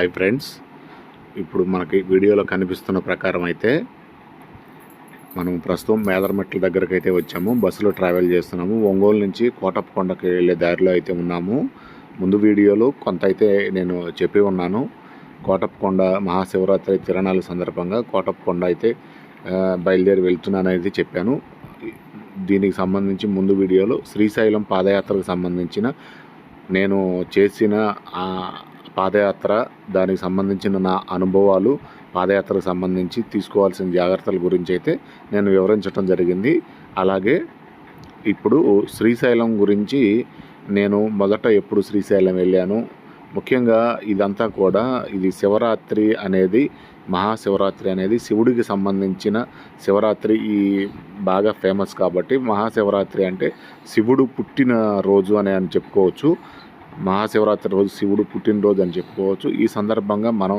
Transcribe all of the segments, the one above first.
Hi friends. ఇప్పుడు మనకి వీడియోలో కనిపిస్తున్న ప్రకారం అయితే మనం ప్రస్తుతం మేదరమెట్ల దగ్గరకు అయితే వచ్చాము. బస్సులో ట్రావెల్ చేస్తున్నాము. ఒంగోలు నుంచి కోటప్పకొండకి వెళ్ళే దారిలో అయితే ఉన్నాము. ముందు వీడియోలో కొంత అయితే నేను చెప్పి ఉన్నాను. కోటప్పకొండ మహాశివరాత్రి తిరణాల సందర్భంగా కోటప్పకొండ అయితే బయలుదేరి వెళ్తున్నాను అనేది చెప్పాను. దీనికి సంబంధించి ముందు వీడియోలో శ్రీశైలం పాదయాత్రకు సంబంధించిన నేను చేసిన పాదయాత్ర దానికి సంబంధించిన నా అనుభవాలు పాదయాత్రకు సంబంధించి తీసుకోవాల్సిన జాగ్రత్తల గురించి అయితే నేను వివరించడం జరిగింది. అలాగే ఇప్పుడు శ్రీశైలం గురించి నేను మొదట ఎప్పుడు శ్రీశైలం వెళ్ళాను? ముఖ్యంగా ఇదంతా కూడా ఇది శివరాత్రి అనేది మహాశివరాత్రి అనేది శివుడికి సంబంధించిన శివరాత్రి ఈ బాగా ఫేమస్ కాబట్టి మహాశివరాత్రి అంటే శివుడు పుట్టిన రోజు అని అని చెప్పుకోవచ్చు. మహాశివరాత్రి రోజు శివుడు పుట్టినరోజు అని చెప్పుకోవచ్చు. ఈ సందర్భంగా మనం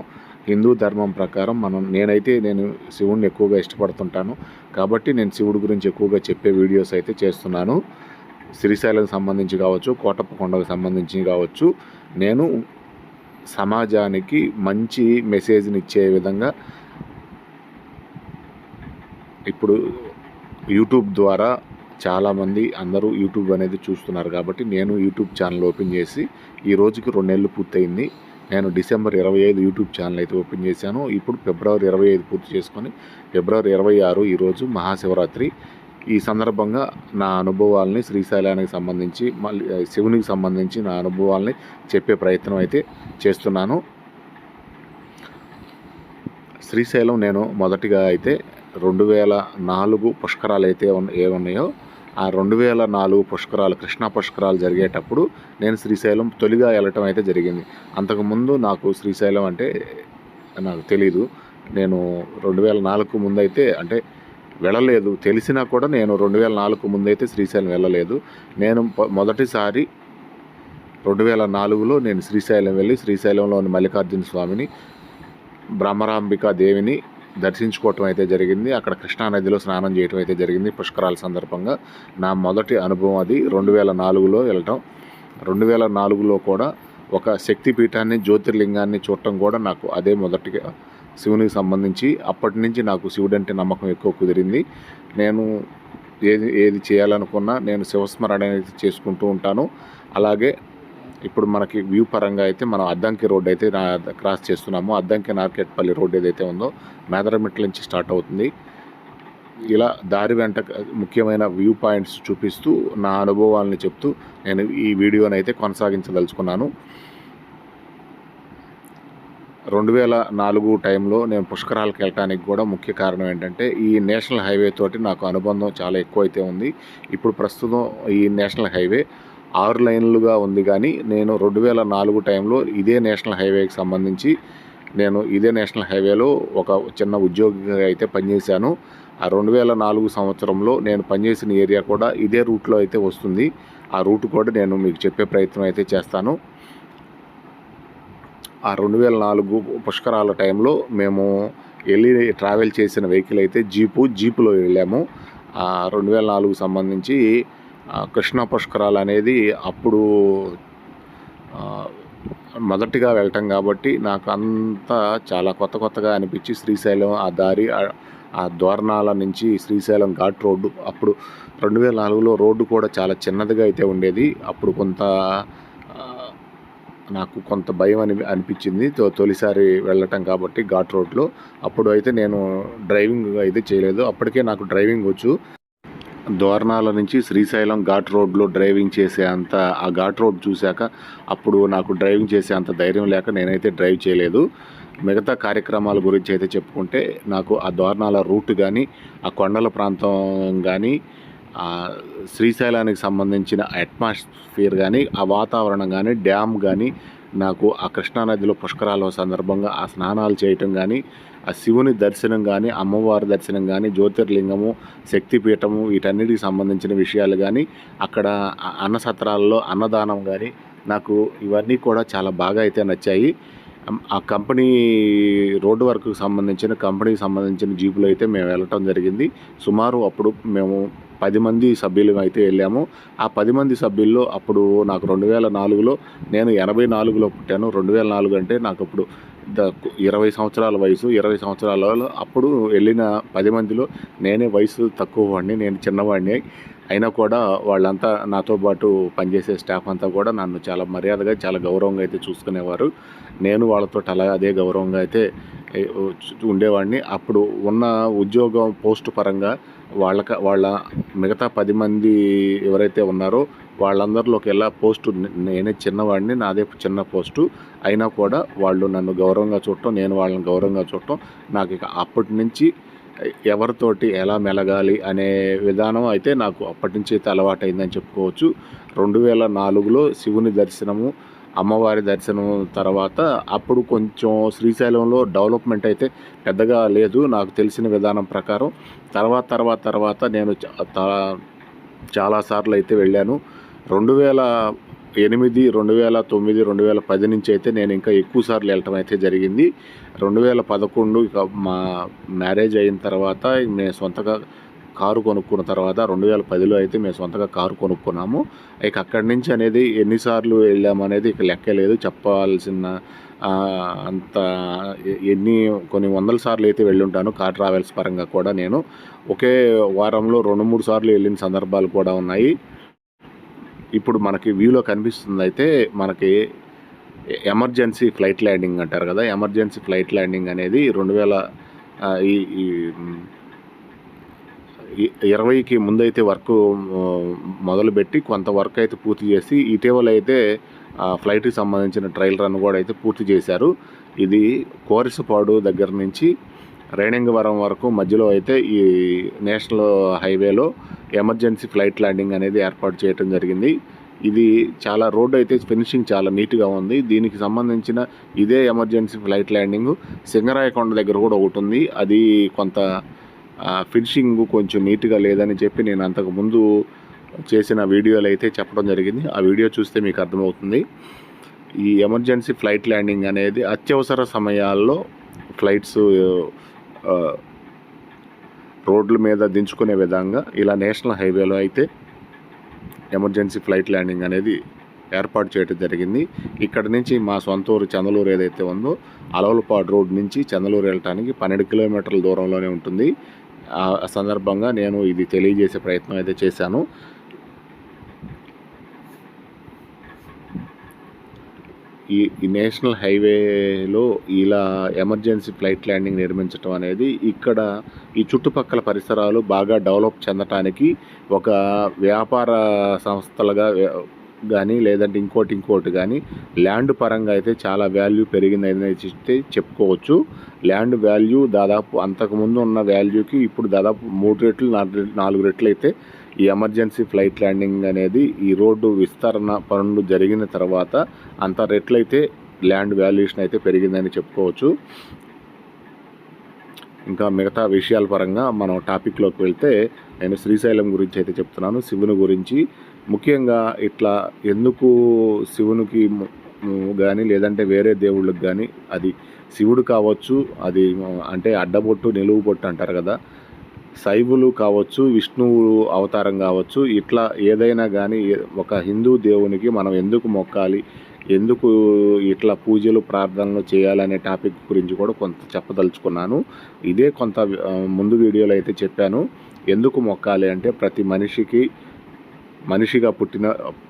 హిందూ ధర్మం ప్రకారం మనం నేనైతే నేను శివుడిని ఎక్కువగా ఇష్టపడుతుంటాను. కాబట్టి నేను శివుడి గురించి ఎక్కువగా చెప్పే వీడియోస్ అయితే చేస్తున్నాను. శ్రీశైలం సంబంధించి కావచ్చు కోటప్ప కొండకు సంబంధించి కావచ్చు. నేను సమాజానికి మంచి మెసేజ్ని ఇచ్చే విధంగా ఇప్పుడు యూట్యూబ్ ద్వారా చాలామంది అందరూ యూట్యూబ్ అనేది చూస్తున్నారు కాబట్టి నేను యూట్యూబ్ ఛానల్ ఓపెన్ చేసి ఈ రోజుకి రెండేళ్ళు పూర్తయింది. నేను డిసెంబర్ ఇరవై ఐదు యూట్యూబ్ ఛానల్ అయితే ఓపెన్ చేశాను. ఇప్పుడు ఫిబ్రవరి ఇరవై ఐదు పూర్తి చేసుకొని ఫిబ్రవరి ఇరవై ఆరు ఈరోజు మహాశివరాత్రి. ఈ సందర్భంగా నా అనుభవాల్ని శ్రీశైలానికి సంబంధించి మళ్ళీ శివునికి సంబంధించి నా అనుభవాల్ని చెప్పే ప్రయత్నం అయితే చేస్తున్నాను. శ్రీశైలం నేను మొదటిగా అయితే రెండు వేల నాలుగు పుష్కరాలు అయితే ఏమున్నాయో ఆ రెండు వేల నాలుగు పుష్కరాలు కృష్ణా పుష్కరాలు జరిగేటప్పుడు నేను శ్రీశైలం తొలిగా వెళ్ళటం అయితే జరిగింది. అంతకుముందు నాకు శ్రీశైలం అంటే నాకు తెలీదు. నేను రెండు వేల నాలుగు ముందైతే అంటే వెళ్ళలేదు. తెలిసినా కూడా నేను రెండు వేల నాలుగు ముందైతే శ్రీశైలం వెళ్ళలేదు. నేను మొదటిసారి రెండు వేల నాలుగులో నేను శ్రీశైలం వెళ్ళి శ్రీశైలంలోని మల్లికార్జున స్వామిని బ్రహ్మరాంబిక దేవిని దర్శించుకోవటం అయితే జరిగింది. అక్కడ కృష్ణానదిలో స్నానం చేయటం అయితే జరిగింది పుష్కరాల సందర్భంగా. నా మొదటి అనుభవం అది. రెండు వేల నాలుగులో వెళ్ళటం. రెండు వేల నాలుగులో కూడా ఒక శక్తిపీఠాన్ని జ్యోతిర్లింగాన్ని చూడటం కూడా నాకు అదే మొదటిగా శివునికి సంబంధించి. అప్పటి నుంచి నాకు శివుడు అంటే నమ్మకం ఎక్కువ కుదిరింది. నేను ఏది ఏది చేయాలనుకున్నా నేను శివస్మరణ అనేది చేసుకుంటూ ఉంటాను. అలాగే ఇప్పుడు మనకి వ్యూ పరంగా అయితే మనం అద్దంకి రోడ్ అయితే క్రాస్ చేస్తున్నాము. అద్దంకి నార్కెట్పల్లి రోడ్ ఏదైతే ఉందో మేదరమిట్ల నుంచి స్టార్ట్ అవుతుంది. ఇలా దారి వెంట ముఖ్యమైన వ్యూ పాయింట్స్ చూపిస్తూ నా అనుభవాలని చెప్తూ నేను ఈ వీడియోని అయితే కొనసాగించదలుచుకున్నాను. రెండు వేల నాలుగు టైంలో నేను పుష్కరాలకు వెళ్ళటానికి కూడా ముఖ్య కారణం ఏంటంటే ఈ నేషనల్ హైవే తోటి నాకు అనుబంధం చాలా ఎక్కువ అయితే ఉంది. ఇప్పుడు ప్రస్తుతం ఈ నేషనల్ హైవే ఆరు లైన్లుగా ఉంది కానీ నేను రెండు వేల నాలుగు టైంలో ఇదే నేషనల్ హైవేకి సంబంధించి నేను ఇదే నేషనల్ హైవేలో ఒక చిన్న ఉద్యోగిగా అయితే పనిచేశాను. ఆ రెండు వేల నాలుగు సంవత్సరంలో నేను పనిచేసిన ఏరియా కూడా ఇదే రూట్లో అయితే వస్తుంది. ఆ రూట్ కూడా నేను మీకు చెప్పే ప్రయత్నం అయితే చేస్తాను. ఆ రెండు వేల నాలుగు పుష్కరాల టైంలో మేము వెళ్ళి ట్రావెల్ చేసిన వెహికల్ అయితే జీపు జీపులో వెళ్ళాము. ఆ రెండు వేల నాలుగు సంబంధించి కృష్ణ పుష్కరాలు అనేది అప్పుడు మొదటిగా వెళ్ళటం కాబట్టి నాకు అంతా చాలా కొత్త కొత్తగా అనిపించి శ్రీశైలం ఆ దారి ఆ- ద్వారణాల దోరణాల నుంచి శ్రీశైలం ఘాట్ రోడ్డు అప్పుడు రెండు వేల నాలుగులో రోడ్డు కూడా చాలా చిన్నదిగా అయితే ఉండేది. అప్పుడు కొంత నాకు కొంత భయం అని అనిపించింది తొలిసారి వెళ్ళటం కాబట్టి ఘాట్ రోడ్లో అప్పుడు అయితే నేను డ్రైవింగ్ అయితే చేయలేదు. అప్పటికే నాకు డ్రైవింగ్ వచ్చు. దోర్నాల నుంచి శ్రీశైలం ఘాట్ రోడ్లో డ్రైవింగ్ చేసే అంత ఆ ఘాట్ రోడ్ చూశాక అప్పుడు నాకు డ్రైవింగ్ చేసే అంత ధైర్యం లేక నేనైతే డ్రైవ్ చేయలేదు. మిగతా కార్యక్రమాల గురించి అయితే చెప్పుకుంటే నాకు ఆ దోర్నాల రూట్ కానీ ఆ కొండల ప్రాంతం కానీ శ్రీశైలానికి సంబంధించిన అట్మాస్ఫియర్ కానీ ఆ వాతావరణం కానీ డ్యామ్ కానీ నాకు ఆ కృష్ణానదిలో పుష్కరాల సందర్భంగా ఆ స్నానాలు చేయటం కానీ ఆ శివుని దర్శనం కానీ అమ్మవారి దర్శనం కానీ జ్యోతిర్లింగము శక్తిపీఠము వీటన్నిటికి సంబంధించిన విషయాలు కానీ అక్కడ అన్న సత్రాలలో అన్నదానం కానీ నాకు ఇవన్నీ కూడా చాలా బాగా అయితే నచ్చాయి. ఆ కంపెనీ రోడ్డు వర్క్కి సంబంధించిన కంపెనీకి సంబంధించిన జీపులో అయితే మేము వెళ్ళటం జరిగింది. సుమారు అప్పుడు మేము పది మంది సభ్యులు అయితే వెళ్ళాము. ఆ పది మంది సభ్యుల్లో అప్పుడు నాకు రెండు వేల నాలుగులో నేను ఎనభై నాలుగులో పుట్టాను. రెండు వేల నాలుగు అంటే నాకు అప్పుడు ఇరవై సంవత్సరాల వయసు ఇరవై సంవత్సరాలలో అప్పుడు వెళ్ళిన పది మందిలో నేనే వయసు తక్కువ వాడిని నేను చిన్నవాడిని. అయినా కూడా వాళ్ళంతా నాతో పాటు పనిచేసే స్టాఫ్ అంతా కూడా నన్ను చాలా మర్యాదగా చాలా గౌరవంగా అయితే చూసుకునేవారు. నేను వాళ్ళతో అలా అదే గౌరవంగా అయితే ఉండేవాడిని. అప్పుడు ఉన్న ఉద్యోగం పోస్ట్ పరంగా వాళ్ళక వాళ్ళ మిగతా పది మంది ఎవరైతే ఉన్నారో వాళ్ళందరిలోకి ఎలా పోస్టు నేనే చిన్నవాడిని నాదే చిన్న పోస్టు అయినా కూడా వాళ్ళు నన్ను గౌరవంగా చూడటం నేను వాళ్ళని గౌరవంగా చూడటం నాకు ఇక అప్పటి నుంచి ఎవరితోటి ఎలా మెలగాలి అనే విధానం అయితే నాకు అప్పటి నుంచి అయితే అలవాటైందని చెప్పుకోవచ్చు. రెండు వేల నాలుగులో శివుని దర్శనము అమ్మవారి దర్శనం తర్వాత అప్పుడు కొంచెం శ్రీశైలంలో డెవలప్మెంట్ అయితే పెద్దగా లేదు నాకు తెలిసిన విధానం ప్రకారం. తర్వాత తర్వాత తర్వాత నేను చాలాసార్లు అయితే వెళ్ళాను. రెండు వేల ఎనిమిది రెండు వేల తొమ్మిది రెండు వేల పది నుంచి అయితే నేను ఇంకా ఎక్కువ సార్లు వెళ్ళటం అయితే జరిగింది. రెండు వేల పదకొండు ఇక మా మ్యారేజ్ అయిన తర్వాత నేను సొంతగా కారు కొనుక్కున్న తర్వాత రెండు వేల పదిలో అయితే మేము సొంతగా కారు కొనుక్కున్నాము. ఇక అక్కడి నుంచి అనేది ఎన్నిసార్లు వెళ్ళామనేది ఇక లెక్క లేదు. చెప్పాల్సిన అంత ఎన్ని కొన్ని వందల సార్లు అయితే వెళ్ళుంటాను కార్ ట్రావెల్స్ పరంగా కూడా నేను. ఒకే వారంలో రెండు మూడు సార్లు వెళ్ళిన సందర్భాలు కూడా ఉన్నాయి. ఇప్పుడు మనకి వ్యూలో కనిపిస్తుంది అయితే మనకి ఎమర్జెన్సీ ఫ్లైట్ ల్యాండింగ్ అంటారు కదా. ఎమర్జెన్సీ ఫ్లైట్ ల్యాండింగ్ అనేది రెండు వేల ఈ ఈ, ఇరవైకి ముందైతే వర్క్ మొదలుపెట్టి కొంత వర్క్ అయితే పూర్తి చేసి ఇటీవల అయితే ఆ, ఫ్లైట్కి సంబంధించిన ట్రయల్ రన్ కూడా అయితే పూర్తి చేశారు. ఇది కోరిసపాడు దగ్గర నుంచి రేణింగవరం వరకు మధ్యలో అయితే ఈ నేషనల్ హైవేలో ఎమర్జెన్సీ ఫ్లైట్ ల్యాండింగ్ అనేది ఏర్పాటు చేయడం జరిగింది. ఇది చాలా రోడ్డు అయితే ఫినిషింగ్ చాలా నీట్గా ఉంది. దీనికి సంబంధించిన ఇదే ఎమర్జెన్సీ ఫ్లైట్ ల్యాండింగ్ సింగరాయకొండ దగ్గర కూడా ఒకటి ఉంది. అది కొంత ఫినిషింగ్ కొంచెం నీట్గా లేదని చెప్పి నేను అంతకు ముందు చేసిన వీడియోలు అయితే చెప్పడం జరిగింది. ఆ వీడియో చూస్తే మీకు అర్థమవుతుంది. ఈ ఎమర్జెన్సీ ఫ్లైట్ ల్యాండింగ్ అనేది అత్యవసర సమయాల్లో ఫ్లైట్స్ రోడ్ల మీద దించుకునే విధంగా ఇలా నేషనల్ హైవేలో అయితే ఎమర్జెన్సీ ఫ్లైట్ ల్యాండింగ్ అనేది ఏర్పాటు చేయడం జరిగింది. ఇక్కడ నుంచి మా సొంత ఊరు చందలూరు ఏదైతే ఉందో అలవలపాడు రోడ్ నుంచి చందలూరు వెళ్ళటానికి పన్నెండు కిలోమీటర్ల దూరంలోనే ఉంటుంది. ఆ సందర్భంగా నేను ఇది తెలియజేసే ప్రయత్నం అయితే చేశాను. ఈ ఈ నేషనల్ హైవేలో ఇలా ఎమర్జెన్సీ ఫ్లైట్ ల్యాండింగ్ నిర్మించడం అనేది ఇక్కడ ఈ చుట్టుపక్కల పరిసరాలు బాగా డెవలప్ చెందటానికి ఒక వ్యాపార సంస్థలుగా కానీ లేదంటే ఇంకోటి ఇంకోటి కానీ ల్యాండ్ పరంగా అయితే చాలా వాల్యూ పెరిగిందని అయితే చెప్పుకోవచ్చు. ల్యాండ్ వాల్యూ దాదాపు అంతకుముందు ఉన్న వాల్యూకి ఇప్పుడు దాదాపు మూడు రెట్లు నాలుగు నాలుగు రెట్లు అయితే ఈ ఎమర్జెన్సీ ఫ్లైట్ ల్యాండింగ్ అనేది ఈ రోడ్డు విస్తరణ పనులు జరిగిన తర్వాత అంత రెట్లయితే ల్యాండ్ వాల్యుయేషన్ అయితే పెరిగిందని చెప్పుకోవచ్చు. ఇంకా మిగతా విషయాల పరంగా మనం టాపిక్లోకి వెళ్తే నేను శ్రీశైలం గురించి అయితే చెప్తున్నాను. శివుని గురించి ముఖ్యంగా ఇట్లా ఎందుకు శివునికి కానీ లేదంటే వేరే దేవుళ్ళకి కానీ అది శివుడు కావచ్చు అది అంటే అడ్డబొట్టు నిలువు బొట్టు అంటారు కదా శైవులు కావచ్చు విష్ణువు అవతారం కావచ్చు ఇట్లా ఏదైనా కానీ ఒక హిందూ దేవునికి మనం ఎందుకు మొక్కాలి ఎందుకు ఇట్లా పూజలు ప్రార్థనలు చేయాలనే టాపిక్ గురించి కూడా కొంత చెప్పదలుచుకున్నాను. ఇదే కొంత ముందు వీడియోలో అయితే చెప్పాను. ఎందుకు మొక్కాలి అంటే ప్రతి మనిషికి మనిషిగా పుట్టిన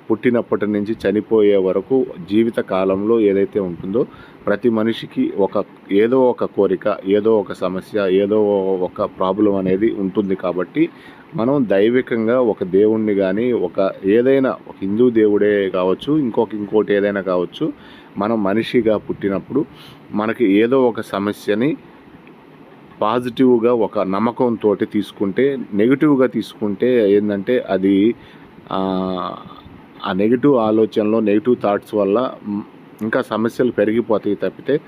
పుట్టినప్పటి నుంచి చనిపోయే వరకు జీవిత కాలంలో ఏదైతే ఉంటుందో ప్రతి మనిషికి ఒక ఏదో ఒక కోరిక ఏదో ఒక సమస్య ఏదో ఒక ప్రాబ్లం అనేది ఉంటుంది కాబట్టి మనం దైవికంగా ఒక దేవుణ్ణి కానీ ఒక ఏదైనా ఒక హిందూ దేవుడే కావచ్చు ఇంకొక ఇంకోటి ఏదైనా కావచ్చు మనం మనిషిగా పుట్టినప్పుడు మనకి ఏదో ఒక సమస్యని పాజిటివ్గా ఒక నమ్మకంతో తీసుకుంటే నెగిటివ్గా తీసుకుంటే ఏంటంటే అది ఆ, నెగిటివ్ ఆలోచనలో నెగిటివ్ థాట్స్ వల్ల ఇంకా సమస్యలు పెరిగిపోతాయి తప్పితే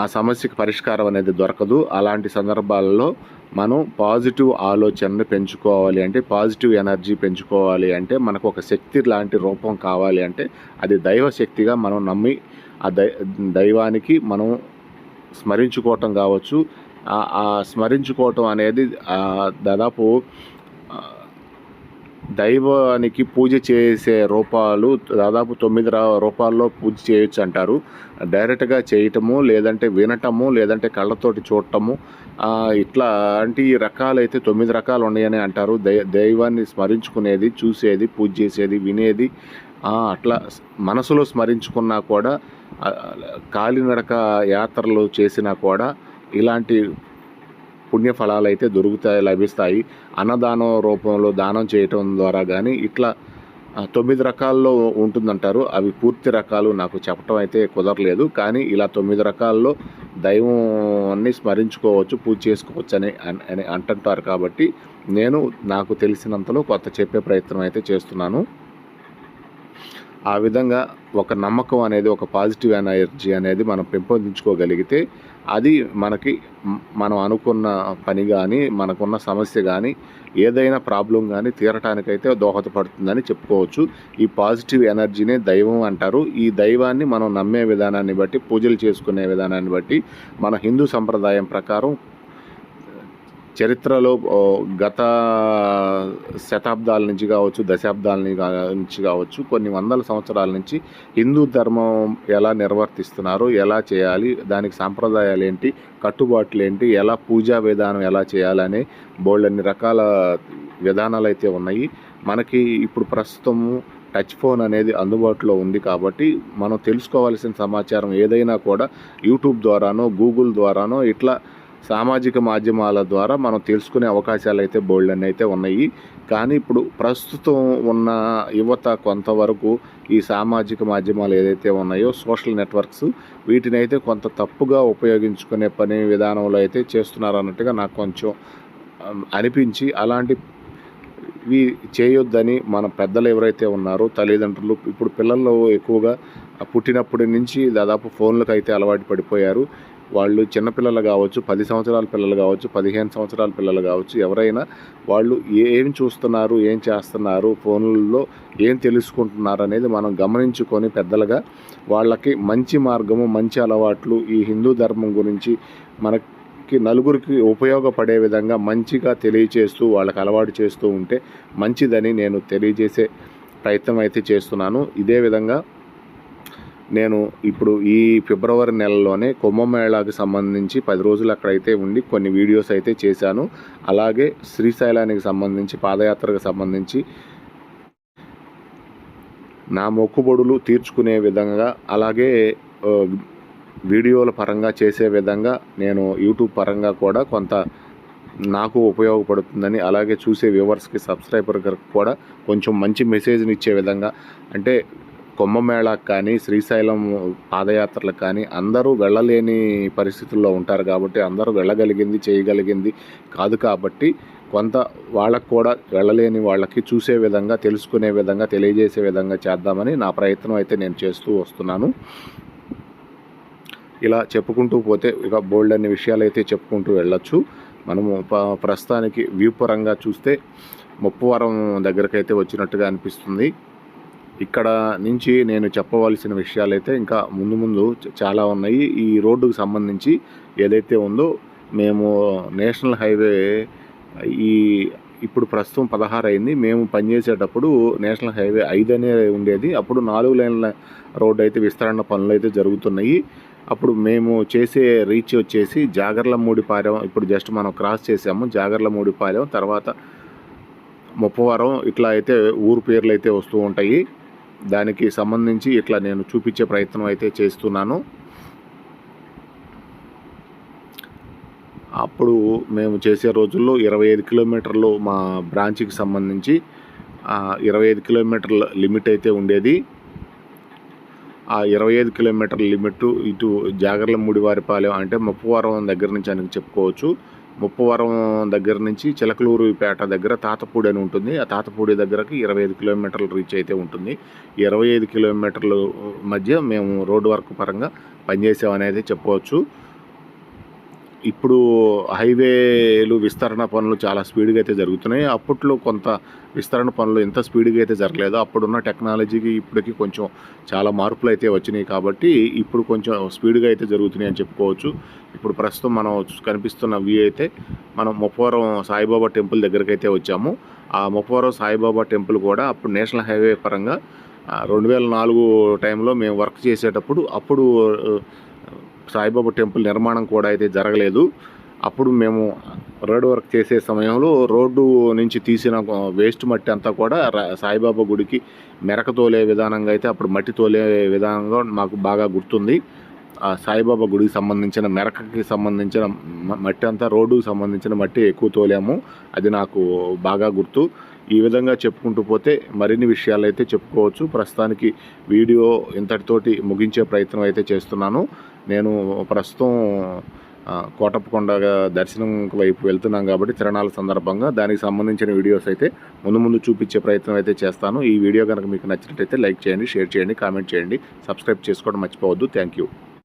ఆ సమస్యకి పరిష్కారం అనేది దొరకదు. అలాంటి సందర్భాలలో మనం పాజిటివ్ ఆలోచనని పెంచుకోవాలి అంటే పాజిటివ్ ఎనర్జీ పెంచుకోవాలి అంటే మనకు ఒక శక్తి లాంటి రూపం కావాలి అంటే అది దైవ శక్తిగా మనం నమ్మి ఆ దై దైవానికి మనం స్మరించుకోవటం కావచ్చు. ఆ- స్మరించుకోవటం అనేది దాదాపు దైవానికి పూజ చేసే రూపాలు దాదాపు తొమ్మిది రా రూపాల్లో పూజ చేయొచ్చు అంటారు. డైరెక్ట్గా చేయటము లేదంటే వినటము లేదంటే కళ్ళతోటి చూడటము ఇట్లాంటి రకాలైతే తొమ్మిది రకాలు ఉన్నాయని అంటారు. దై దైవాన్ని స్మరించుకునేది చూసేది పూజ చేసేది వినేది అట్లా మనసులో స్మరించుకున్నా కూడా కాలినడక యాత్రలు చేసినా కూడా ఇలాంటి పుణ్యఫలాలు అయితే దొరుకుతాయి లభిస్తాయి. అన్నదానం రూపంలో దానం చేయటం ద్వారా కానీ ఇట్లా తొమ్మిది రకాల్లో ఉంటుందంటారు. అవి పూర్తి రకాలు నాకు చెప్పటం అయితే కుదరలేదు. కానీ ఇలా తొమ్మిది రకాల్లో దైవాన్ని స్మరించుకోవచ్చు పూజ చేసుకోవచ్చు అని అని అంటుంటారు కాబట్టి నేను నాకు తెలిసినంతలో కొత్త చెప్పే ప్రయత్నం అయితే చేస్తున్నాను. ఆ విధంగా ఒక నమ్మకం అనేది ఒక పాజిటివ్ ఎనర్జీ అనేది మనం పెంపొందించుకోగలిగితే అది మనకి మనం అనుకున్న పని కానీ మనకున్న సమస్య కానీ ఏదైనా ప్రాబ్లం కానీ తీరటానికైతే దోహదపడుతుందని చెప్పుకోవచ్చు. ఈ పాజిటివ్ ఎనర్జీనే దైవం అంటారు. ఈ దైవాన్ని మనం నమ్మే విధానాన్ని బట్టి పూజలు చేసుకునే విధానాన్ని బట్టి మన హిందూ సంప్రదాయం ప్రకారం చరిత్రలో గత శతాబ్దాల నుంచి కావచ్చు దశాబ్దాల నుంచి కావచ్చు కొన్ని వందల సంవత్సరాల నుంచి హిందూ ధర్మం ఎలా నిర్వర్తిస్తున్నారు ఎలా చేయాలి దానికి సాంప్రదాయాలు ఏంటి కట్టుబాట్లు ఏంటి ఎలా పూజా విధానం ఎలా చేయాలనే బోల్డన్ని రకాల విధానాలు అయితే ఉన్నాయి. మనకి ఇప్పుడు ప్రస్తుతము టచ్ ఫోన్ అనేది అందుబాటులో ఉంది కాబట్టి మనం తెలుసుకోవాల్సిన సమాచారం ఏదైనా కూడా యూట్యూబ్ ద్వారానో గూగుల్ ద్వారానో ఇట్లా సామాజిక మాధ్యమాల ద్వారా మనం తెలుసుకునే అవకాశాలు అయితే బోల్డ్ అని అయితే ఉన్నాయి. కానీ ఇప్పుడు ప్రస్తుతం ఉన్న యువత కొంతవరకు ఈ సామాజిక మాధ్యమాలు ఏదైతే ఉన్నాయో సోషల్ నెట్వర్క్స్ వీటిని అయితే కొంత తప్పుగా ఉపయోగించుకునే పని విధానంలో అయితే చేస్తున్నారు అన్నట్టుగా నాకు కొంచెం అనిపించి అలాంటి ఇవి చేయొద్దని మన పెద్దలు ఎవరైతే ఉన్నారో తల్లిదండ్రులు ఇప్పుడు పిల్లలు ఎక్కువగా పుట్టినప్పటి నుంచి దాదాపు ఫోన్లకు అయితే అలవాటు పడిపోయారు. వాళ్ళు చిన్నపిల్లలు కావచ్చు పది సంవత్సరాల పిల్లలు కావచ్చు పదిహేను సంవత్సరాల పిల్లలు కావచ్చు ఎవరైనా వాళ్ళు ఏం చూస్తున్నారు ఏం చేస్తున్నారు ఫోన్లలో ఏం తెలుసుకుంటున్నారు అనేది మనం గమనించుకొని పెద్దలుగా వాళ్ళకి మంచి మార్గము మంచి అలవాట్లు ఈ హిందూ ధర్మం గురించి మనకి నలుగురికి ఉపయోగపడే విధంగా మంచిగా తెలియచేస్తూ వాళ్ళకి అలవాటు చేస్తూ ఉంటే మంచిదని నేను తెలియజేసే ప్రయత్నం అయితే చేస్తున్నాను. ఇదే విధంగా నేను ఇప్పుడు ఈ ఫిబ్రవరి నెలలోనే కుంభమేళాకి సంబంధించి పది రోజులు అక్కడైతే ఉండి కొన్ని వీడియోస్ అయితే చేశాను. అలాగే శ్రీశైలానికి సంబంధించి పాదయాత్రకు సంబంధించి నా మొక్కుబడులు తీర్చుకునే విధంగా అలాగే వీడియోల పరంగా చేసే విధంగా నేను యూట్యూబ్ పరంగా కూడా కొంత నాకు ఉపయోగపడుతుందని అలాగే చూసే వ్యూవర్స్కి సబ్స్క్రైబర్కి కూడా కొంచెం మంచి మెసేజ్ని ఇచ్చే విధంగా. అంటే కుంభమేళాకు కానీ శ్రీశైలం పాదయాత్రలకు కానీ అందరూ వెళ్ళలేని పరిస్థితుల్లో ఉంటారు కాబట్టి అందరూ వెళ్ళగలిగింది చేయగలిగింది కాదు కాబట్టి కొంత వాళ్ళకు కూడా వెళ్ళలేని వాళ్ళకి చూసే విధంగా తెలుసుకునే విధంగా తెలియజేసే విధంగా చేద్దామని నా ప్రయత్నం అయితే నేను చేస్తూ వస్తున్నాను. ఇలా చెప్పుకుంటూ పోతే ఇక బోల్డ్ అనే విషయాలు అయితే చెప్పుకుంటూ వెళ్ళొచ్చు. మనము ప్రస్తుతానికి వ్యూ పరంగా చూస్తే ముప్పవరం దగ్గరకైతే వచ్చినట్టుగా అనిపిస్తుంది. ఇక్కడ నుంచి నేను చెప్పవలసిన విషయాలు అయితే ఇంకా ముందు ముందు చాలా ఉన్నాయి. ఈ రోడ్డుకు సంబంధించి ఏదైతే ఉందో మేము నేషనల్ హైవే ఈ ఇప్పుడు ప్రస్తుతం పదహారు అయింది. మేము పనిచేసేటప్పుడు నేషనల్ హైవే ఐదు అనే ఉండేది. అప్పుడు నాలుగు లైన్ల రోడ్డు అయితే విస్తరణ పనులు అయితే జరుగుతున్నాయి. అప్పుడు మేము చేసే రీచ్ వచ్చేసి జాగర్లమూడిపాలెం ఇప్పుడు జస్ట్ మనం క్రాస్ చేసాము. జాగర్లమూడిపాలెం తర్వాత ముప్పవరం ఇట్లా అయితే ఊరు పేర్లు అయితే వస్తూ ఉంటాయి. దానికి సంబంధించి ఇట్లా నేను చూపించే ప్రయత్నం అయితే చేస్తున్నాను. అప్పుడు మేము చేసే రోజుల్లో ఇరవై ఐదు కిలోమీటర్లు మా బ్రాంచ్కి సంబంధించి ఇరవై ఐదు కిలోమీటర్ల లిమిట్ అయితే ఉండేది. ఆ ఇరవై ఐదు కిలోమీటర్ల లిమిట్ ఇటు జాగర్లమూడివారిపాలెం అంటే మప్పువారం దగ్గర నుంచి అని చెప్పుకోవచ్చు. ముప్పవరం దగ్గర నుంచి చిలకలూరుపేట దగ్గర తాతపూడి అని ఉంటుంది. ఆ తాతపూడి దగ్గరకి ఇరవై ఐదు కిలోమీటర్ల రీచ్ అయితే ఉంటుంది. ఇరవై ఐదు కిలోమీటర్ల మధ్య మేము రోడ్డు వర్క్ పరంగా పనిచేసామనేది చెప్పవచ్చు. ఇప్పుడు హైవేలు విస్తరణ పనులు చాలా స్పీడ్గా అయితే జరుగుతున్నాయి. అప్పట్లో కొంత విస్తరణ పనులు ఎంత స్పీడ్గా అయితే జరగలేదు. అప్పుడున్న టెక్నాలజీకి ఇప్పటికి కొంచెం చాలా మార్పులు అయితే వచ్చినాయి కాబట్టి ఇప్పుడు కొంచెం స్పీడ్గా అయితే జరుగుతున్నాయి అని చెప్పుకోవచ్చు. ఇప్పుడు ప్రస్తుతం మనం కనిపిస్తున్న వ్యూ అయితే మనం ముప్పవరం సాయిబాబా టెంపుల్ దగ్గరికి అయితే వచ్చాము. ఆ ముప్పవరం సాయిబాబా టెంపుల్ కూడా అప్పుడు నేషనల్ హైవే పరంగా రెండు వేల నాలుగు టైంలో మేము వర్క్ చేసేటప్పుడు అప్పుడు సాయిబాబా టెంపుల్ నిర్మాణం కూడా అయితే జరగలేదు. అప్పుడు మేము రోడ్ వర్క్ చేసే సమయంలో రోడ్డు నుంచి తీసిన వేస్ట్ మట్టి అంతా కూడా సాయిబాబా గుడికి మెరక తోలే విధానంగా అయితే అప్పుడు మట్టి తోలే విధానంగా మాకు బాగా గుర్తుంది. ఆ సాయిబాబా గుడికి సంబంధించిన మెరకకి సంబంధించిన మట్టి అంతా రోడ్డుకు సంబంధించిన మట్టి ఎక్కువ తోలాము. అది నాకు బాగా గుర్తు. ఈ విధంగా చెప్పుకుంటూ పోతే మరిన్ని విషయాలు అయితే చెప్పుకోవచ్చు. ప్రస్తుతానికి వీడియో ఇంతటితోటి ముగించే ప్రయత్నం అయితే చేస్తున్నాను. నేను ప్రస్తుతం కోటప్పకొండ దర్శనం వైపు వెళ్తున్నాం కాబట్టి తిరణాల సందర్భంగా దానికి సంబంధించిన వీడియోస్ అయితే ముందు ముందు చూపించే ప్రయత్నం అయితే చేస్తాను. ఈ వీడియో కనుక మీకు నచ్చినట్టయితే లైక్ చేయండి షేర్ చేయండి కామెంట్ చేయండి. సబ్స్క్రైబ్ చేసుకోవడం మర్చిపోవద్దు. Thank you.